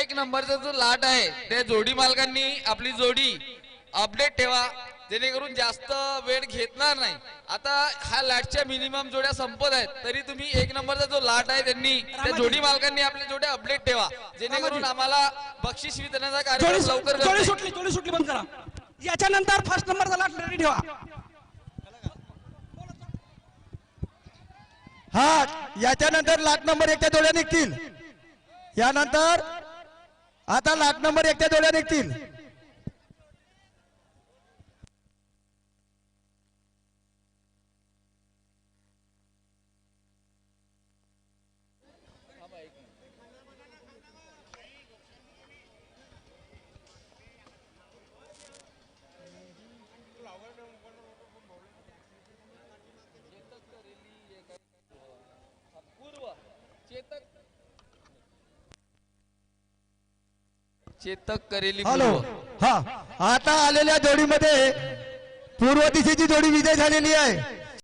एक नंबरचा जो लाट आहे त्या जोडी मालकांनी आपली जोडी अपडेट ठेवा जेणेकरून जास्त वेळ घेतणार नाही. आता ह्या लाटच्या मिनिमम जोड्या संपत आहेत तरी तुम्ही एक नंबरचा जो लाट आहे त्यांनी त्या जोडी मालकांनी आपल्या जोड्या अपडेट ठेवा. जेणेकरून आम्हाला बक्षीस वितरणाचा कार्यक्रम लवकर जोडी. सुटली जोडी सुटली बंद करा. याच्यानंतर फर्स्ट नंबरचा लाट रेडी ठेवा. हा याच्यानंतर लाट नंबर एकच्या जोड्या निघतील. यानंतर आता लाट नंबर एकच्या जोड्या निघतील. चेतक करेली हॅलो. हा. आता आलेल्या जोडीमध्ये पूर्व दिशेची जोडी विजय झालेली आहे.